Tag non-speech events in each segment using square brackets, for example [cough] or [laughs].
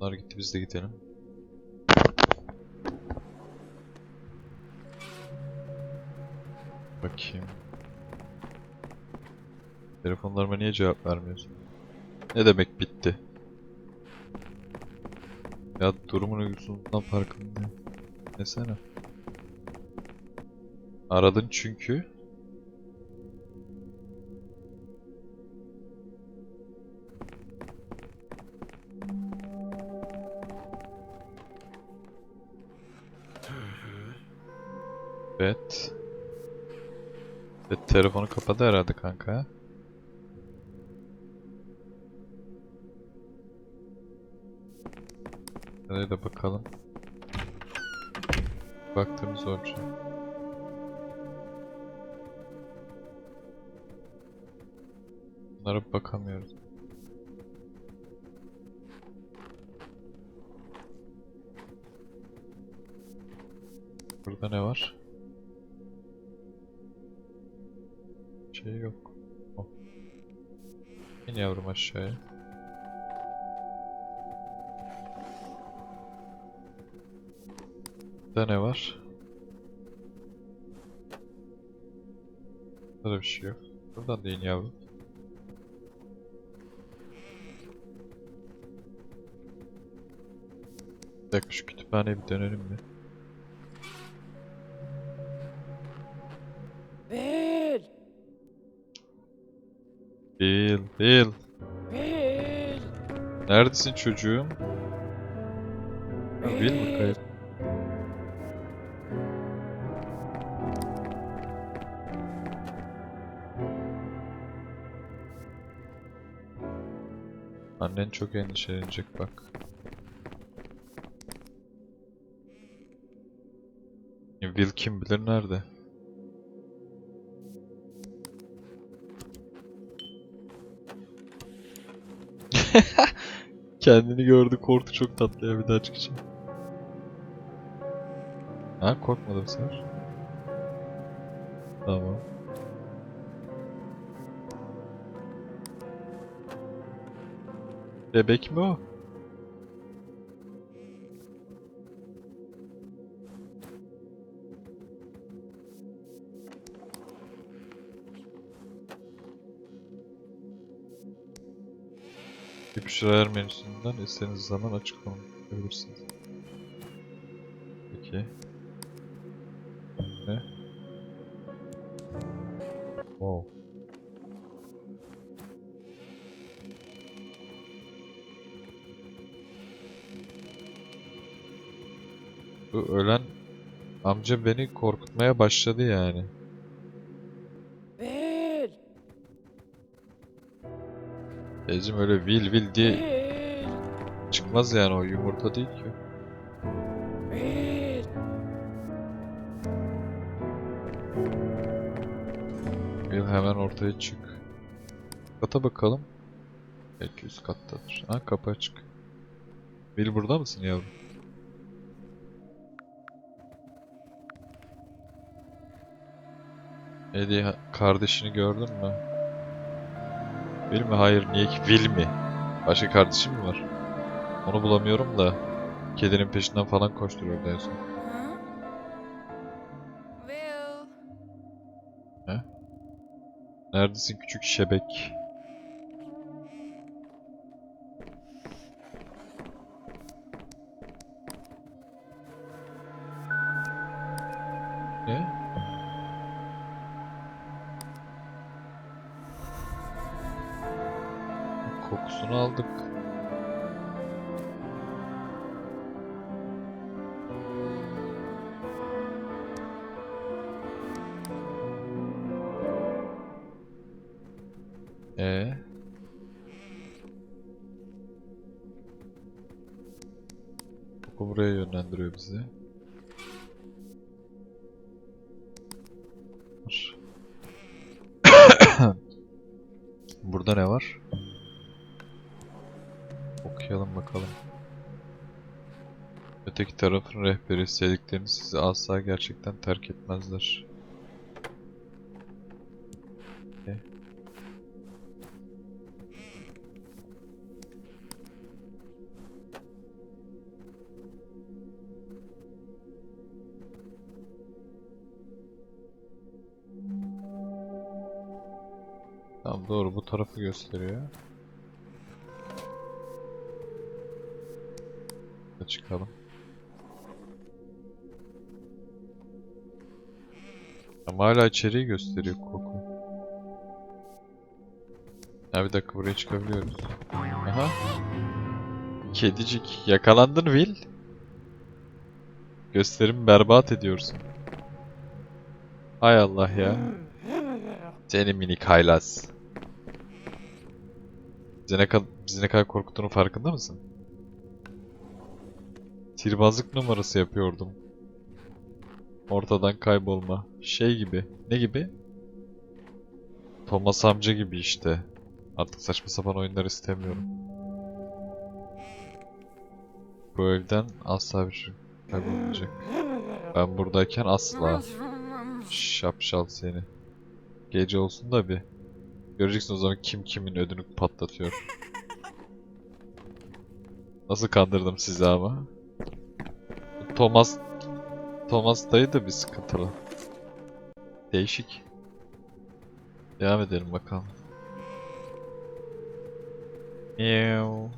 Bunlar gitti biz de gidelim. Bakayım. Telefonlarıma niye cevap vermiyorsun? Ne demek bitti? Ya durumun uygusundan farkındayım. Desene. Aradın çünkü. Evet. Evet telefonu kapadı herhalde kanka. Nereye de bakalım. Baktığımız olmuş. Bunlara bakamıyoruz. Burada ne var? Şey yok. Oh. İn yavrum aşağıya. Burada ne var? Burada bir şey yok. Buradan da in yavrum. Bir kütüphaneye bir dönelim mi? Bill. Bill! Neredesin çocuğum? Ha, Bill mi kayıp? Annen çok endişelenecek bak. Will kim bilir nerede? [laughs] Kendini gördü korktu çok tatlı ya bir daha çıkacağım. Ha korkmadım sen. Tamam. Bebek mi o? Ayar menüsünden istediğiniz zaman açık olabilirsiniz. Peki. Ne? Wow. Bu ölen amca beni korkutmaya başladı yani. Ecim öyle vil vil diye çıkmaz yani o yumurta değil ki. Vil hemen ortaya çık. Kata bakalım. Belki üst kattadır. Ha kapı açık. Vil burada mısın yavrum? Ha- kardeşini gördün mü? Vil mi? Hayır. Niye ki? Vil mi? Başka kardeşim mi var? Onu bulamıyorum da. Kedinin peşinden falan koşturuyordu en son. Huh? Bill! Neredesin küçük şebek? Aldık. Ee? Koku buraya yönlendiriyor bizi. [coughs] Burada ne var? bakalım. Öteki tarafın rehberi sevdiklerini sizi asla gerçekten terk etmezler. Okay. Tamam doğru bu tarafı gösteriyor. Çıkalım. Ama hala içeriği gösteriyor koku. Ha bir dakika buraya çıkabiliyoruz. Aha. Kedicik. Yakalandın Will. Gösterimi berbat ediyorsun. Hay Allah ya. Seni minik haylaz. Bizi ne, bizi ne kadar korkuttuğunun farkında mısın? Sihirbazlık numarası yapıyordum. Ortadan kaybolma. Şey gibi. Ne gibi? Thomas amca gibi işte. Artık saçma sapan oyunlar istemiyorum. Bu evden asla bir şey kaybolmayacak. Ben buradayken asla. Şapşal seni. Gece olsun da bir. Göreceksin o zaman kim kimin ödünü patlatıyor. Nasıl kandırdım sizi ama? Thomas Thomas dayı da bir sıkıntılı. Değişik. Devam edelim bakalım. Miau.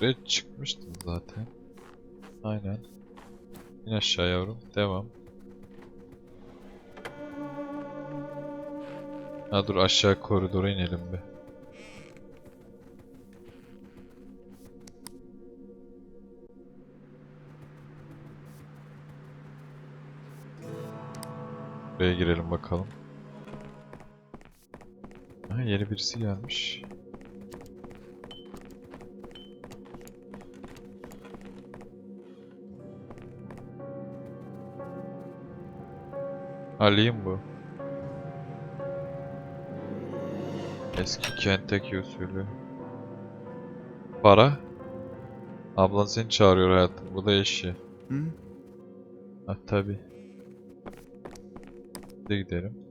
Buraya çıkmıştım zaten. Aynen. İn aşağı yavrum. Devam. Ha dur aşağı koridora inelim bir. Buraya girelim bakalım. Ha yeni birisi gelmiş. Ali'yim bu. Eski Kentucky usulü. Para. Ablan seni çağırıyor hayatım. Bu da eşi. Hı? Ha tabi. De gidelim.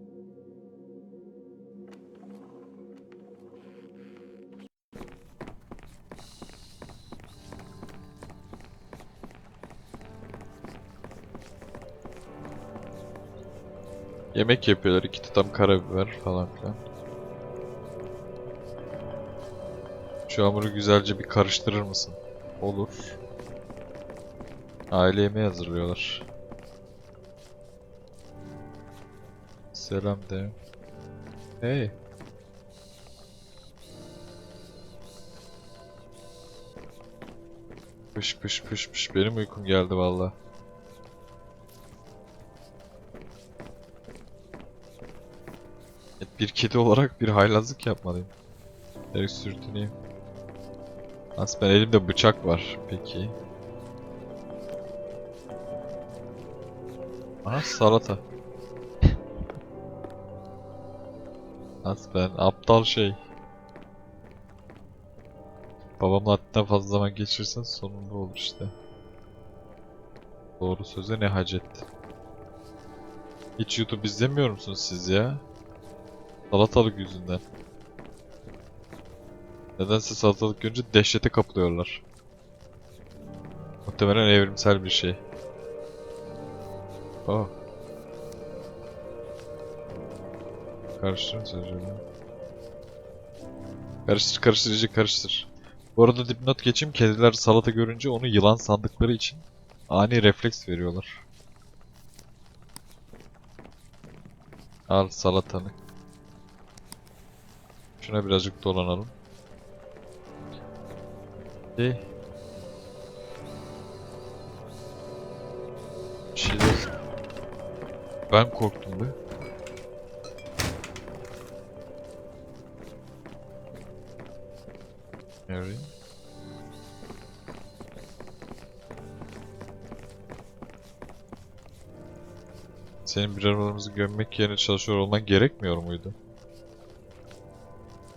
Yemek yapıyorlar. iki tutam karabiber falan filan. Şu hamuru güzelce bir karıştırır mısın? Olur. Aile yemeği hazırlıyorlar. Selam de. Hey. Pış pış pış pış benim uykum geldi valla. Bir kedi olarak bir haylazlık yapmalıyım. Direkt sürtüneyim. Aslında elimde bıçak var. Peki. Aha salata. Nasıl ben aptal şey. Babamla hatta fazla zaman geçirsen sonunda olur işte. Doğru söze ne hacet. Hiç YouTube izlemiyor musunuz siz ya? Salatalık yüzünden. Nedense salatalık görünce dehşete kapılıyorlar. Muhtemelen evrimsel bir şey. Oh. Karıştırır mısın acaba? Karıştır karıştır karıştır. Bu arada dipnot geçeyim. Kediler salata görünce onu yılan sandıkları için ani refleks veriyorlar. Al salatanı. Şuna birazcık dolanalım. Hey. Bir şey de... Ben korktum be. Mary. Senin bir arabalarımızı gömmek yerine çalışıyor olman gerekmiyor muydu?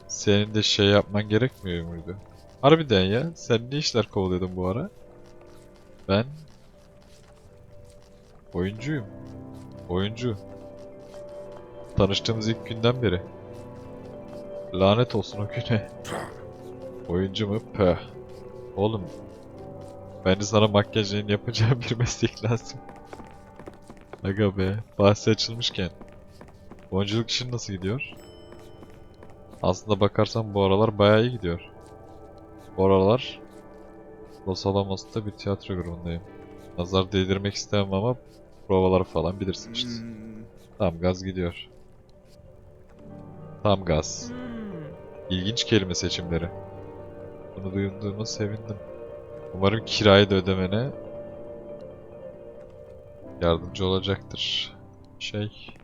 Senin de şey yapman gerekmiyor muydu? Harbiden ya. Sen ne işler kovalıyordun bu ara? Ben... Oyuncuyum. Oyuncu. Tanıştığımız ilk günden beri. Lanet olsun o güne. Oyuncu mu? Pöh. Oğlum. Bence sana makyajını yapacağım [laughs] bir meslek lazım. Aga be. Bahsi açılmışken. Oyunculuk işin nasıl gidiyor? Aslında bakarsan bu aralar bayağı iyi gidiyor. Bu aralar Los Alamos'ta bir tiyatro grubundayım. Nazar değdirmek istemem ama provalar falan bilirsin işte. Tam gaz gidiyor. Tam gaz. İlginç kelime seçimleri. Bunu duyduğuma sevindim. Umarım kirayı da ödemene yardımcı olacaktır. Şey...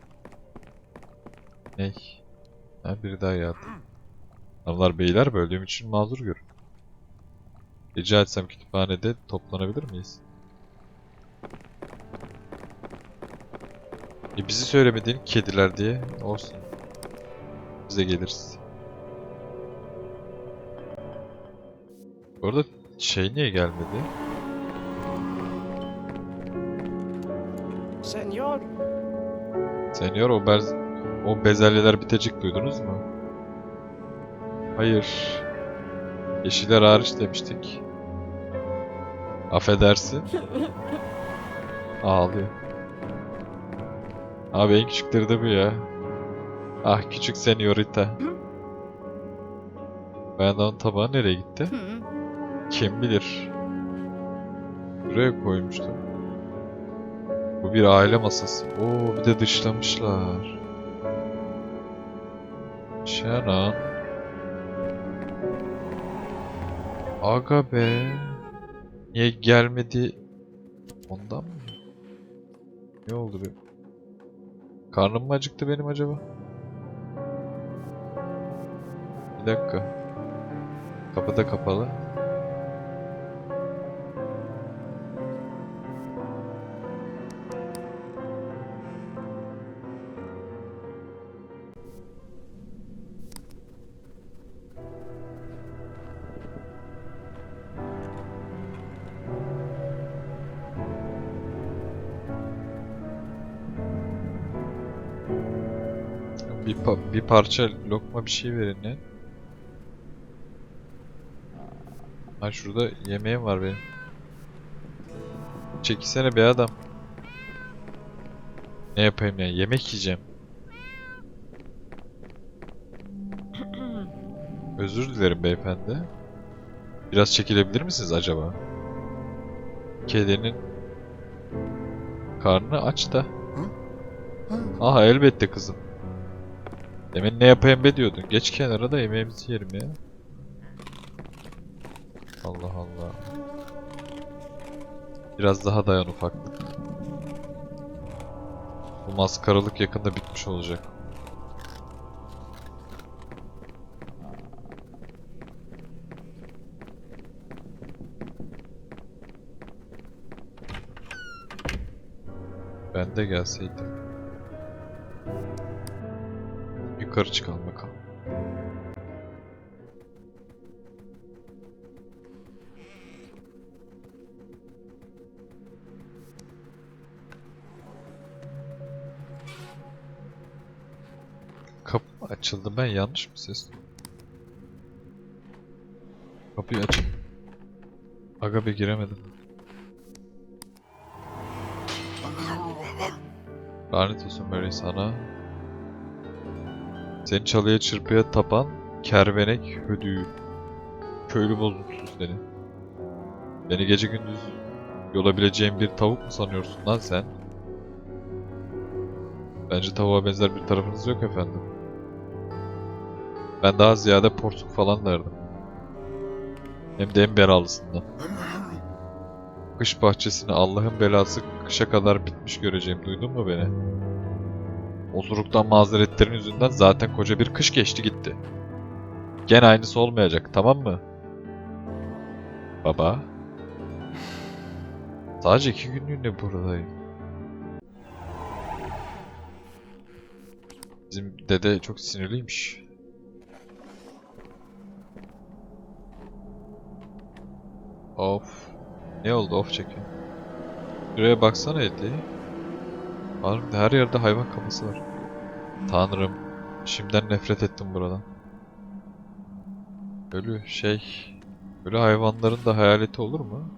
Ney? Ha biri daha geldi. Hanımlar beyler böldüğüm için mazur görün. Rica etsem kütüphanede toplanabilir miyiz? E bizi söylemediğin kediler diye olsun. Bize geliriz. Bu arada şey niye gelmedi? Senyor. Senyor o bez o bezelyeler bitecek duydunuz mu? Hayır. Yeşiller hariç demiştik. Affedersin. [laughs] Ağlıyor. Abi en küçükleri de bu ya. Ah küçük senyorita. Ben onun tabağı nereye gitti? Kim bilir. Buraya koymuştum. Bu bir aile masası. Oo bir de dışlamışlar. Sharon. Aga be. Niye gelmedi? Ondan mı? Ne oldu be? Karnım mı acıktı benim acaba? Bir dakika. Kapı da kapalı. Bir, pa- bir parça lokma bir şey verin ya. Ha şurada yemeğim var benim. Çekilsene be adam. Ne yapayım ya? Yemek yiyeceğim. Özür dilerim beyefendi. Biraz çekilebilir misiniz acaba? Kedinin karnı aç da. Aha elbette kızım. Demin ne yapayım be diyordun. Geç kenara da yemeğimizi yerim ya. Allah Allah. Biraz daha dayan ufaklık. Bu maskaralık yakında bitmiş olacak. Ben de gelseydim. Yukarı çıkalım bakalım. Kapı açıldı ben yanlış mı ses? Kapıyı aç. Aga be giremedim. Lanet olsun Mary sana. Seni çalıya çırpıya tapan kervenek hödüğü. Köylü bozuntusu seni. Beni gece gündüz yolabileceğin bir tavuk mu sanıyorsun lan sen? Bence tavuğa benzer bir tarafınız yok efendim. Ben daha ziyade porsuk falan derdim. Hem de en belalısından. Kış bahçesini Allah'ın belası kışa kadar bitmiş göreceğim. Duydun mu beni? Osuruktan mazeretlerin yüzünden zaten koca bir kış geçti gitti. Gene aynısı olmayacak, tamam mı? Baba. Sadece iki günlüğüne buradayım. Bizim dede çok sinirliymiş. Of. Ne oldu of çekiyor. Şuraya baksana Edi. Harbiden her yerde hayvan kafası var. Tanrım. Şimdiden nefret ettim buradan. Ölü şey... Ölü hayvanların da hayaleti olur mu?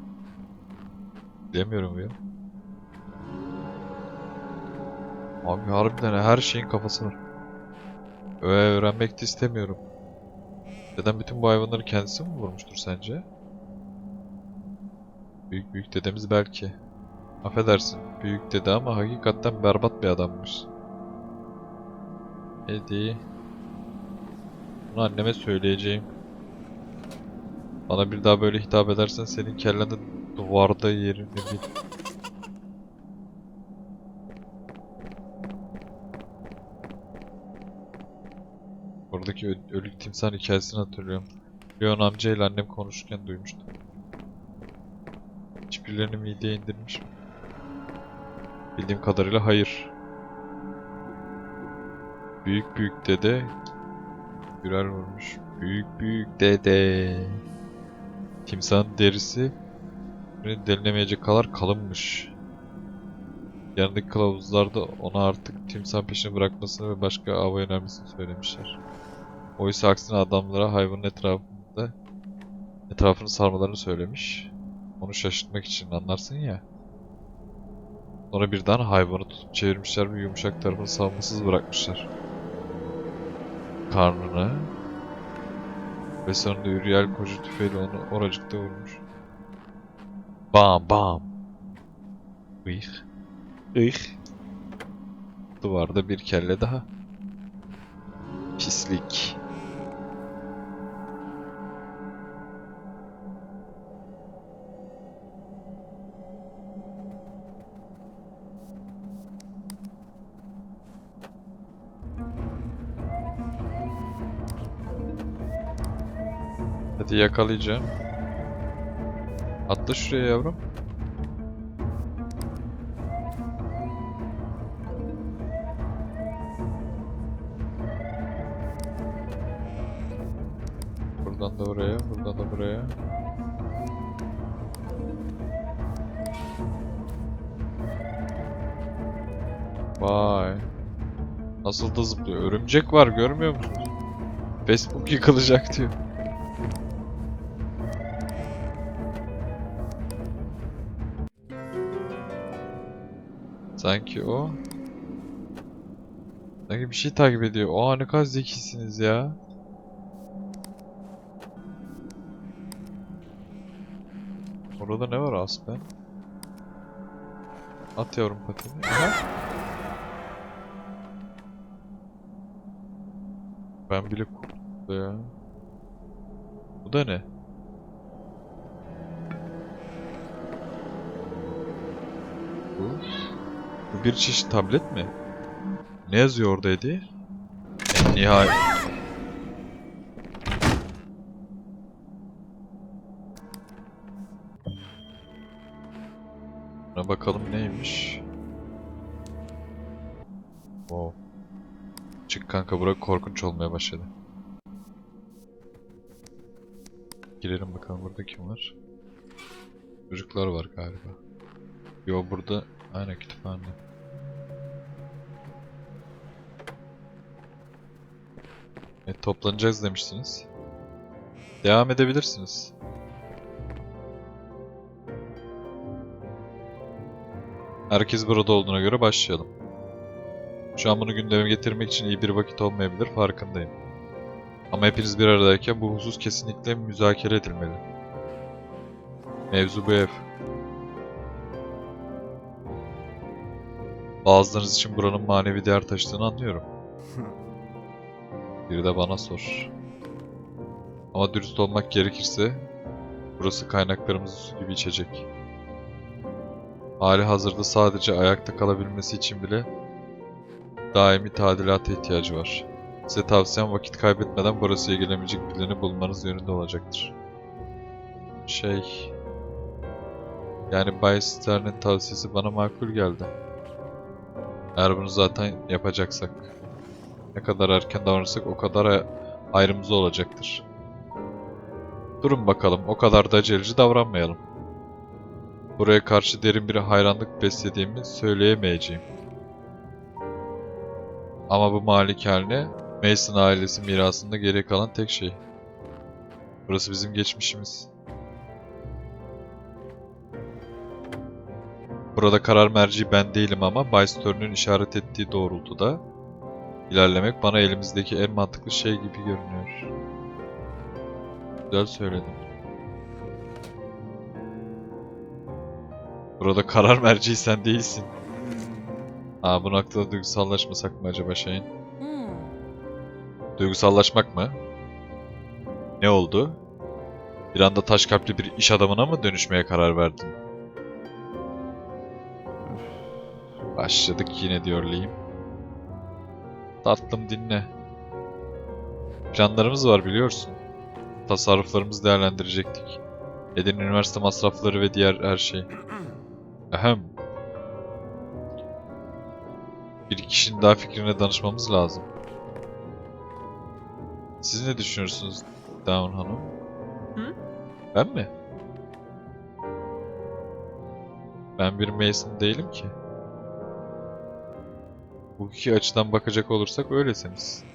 Bilemiyorum ya. Abi harbiden her şeyin kafası var. Öğe öğrenmek de istemiyorum. Neden bütün bu hayvanları kendisi mi vurmuştur sence? Büyük büyük dedemiz belki. Affedersin büyük dede ama hakikaten berbat bir adammış. Hadi. Bunu anneme söyleyeceğim. Bana bir daha böyle hitap edersen senin kelleni duvarda yerini bil. Oradaki ö- ölük timsah hikayesini hatırlıyorum. Leon amcayla annem konuşurken duymuştum. Hiçbirlerini mideye indirmiş mi? Bildiğim kadarıyla hayır. Büyük büyük dede Gürer vurmuş. Büyük büyük dede. Timsahın derisi delinemeyecek kadar kalınmış. Yanındaki kılavuzlarda ona artık timsah peşini bırakmasını ve başka ava yönelmesini söylemişler. Oysa aksine adamlara hayvanın etrafında etrafını sarmalarını söylemiş. Onu şaşırtmak için anlarsın ya. Sonra birden hayvanı tutup çevirmişler ve yumuşak tarafını savunmasız bırakmışlar. Karnına ve sonunda Uriel koca tüfeğiyle onu oracıkta vurmuş. Bam bam. Ih. Ih. Duvarda bir kelle daha. Pislik. Hadi yakalayacağım. Atla şuraya yavrum. Buradan da oraya, buradan da buraya. Vay. Nasıl da zıplıyor. Örümcek var görmüyor musunuz? Facebook yıkılacak diyor. Sanki o. Sanki bir şey takip ediyor. Oha ne kadar zekisiniz ya. Orada ne var aspen? At yavrum patini. Aha. Ben bile korktum ya. Bu da ne? Bu? Bir çeşit tablet mi? Ne yazıyor orada Eddie? En nihayet. Buna bakalım neymiş. Wow. Çık kanka bura korkunç olmaya başladı. Girelim bakalım burada kim var? Çocuklar var galiba. Yo burada aynen kütüphane. E, toplanacağız demiştiniz. Devam edebilirsiniz. Herkes burada olduğuna göre başlayalım. Şu an bunu gündeme getirmek için iyi bir vakit olmayabilir farkındayım. Ama hepiniz bir aradayken bu husus kesinlikle müzakere edilmeli. Mevzu bu ev. Bazılarınız için buranın manevi değer taşıdığını anlıyorum. [laughs] Biri de bana sor. Ama dürüst olmak gerekirse burası kaynaklarımızı su gibi içecek. Hali hazırda sadece ayakta kalabilmesi için bile daimi tadilata ihtiyacı var. Size tavsiyem vakit kaybetmeden burası ilgilenebilecek birilerini bulmanız yönünde olacaktır. Şey... Yani Bay Stern'in tavsiyesi bana makul geldi. Eğer bunu zaten yapacaksak. Ne kadar erken davranırsak o kadar ay- ayrımız olacaktır. Durun bakalım, o kadar da aceleci davranmayalım. Buraya karşı derin bir hayranlık beslediğimi söyleyemeyeceğim. Ama bu malikane Mason ailesi mirasında geriye kalan tek şey. Burası bizim geçmişimiz. Burada karar merci ben değilim ama Bay Stern'ün işaret ettiği doğrultuda ilerlemek bana elimizdeki en mantıklı şey gibi görünüyor. Güzel söyledin. Burada karar merci sen değilsin. Aa bu noktada duygusallaşmasak mı acaba şeyin? Hmm. Duygusallaşmak mı? Ne oldu? Bir anda taş kalpli bir iş adamına mı dönüşmeye karar verdin? Başladık yine diyor Liam. Tatlım dinle. Planlarımız var biliyorsun. Tasarruflarımızı değerlendirecektik. Eden üniversite masrafları ve diğer her şey. Ahem. Bir kişinin daha fikrine danışmamız lazım. Siz ne düşünüyorsunuz Down Hanım? Hı? Ben mi? Ben bir Mason değilim ki. Bu iki açıdan bakacak olursak öylesiniz.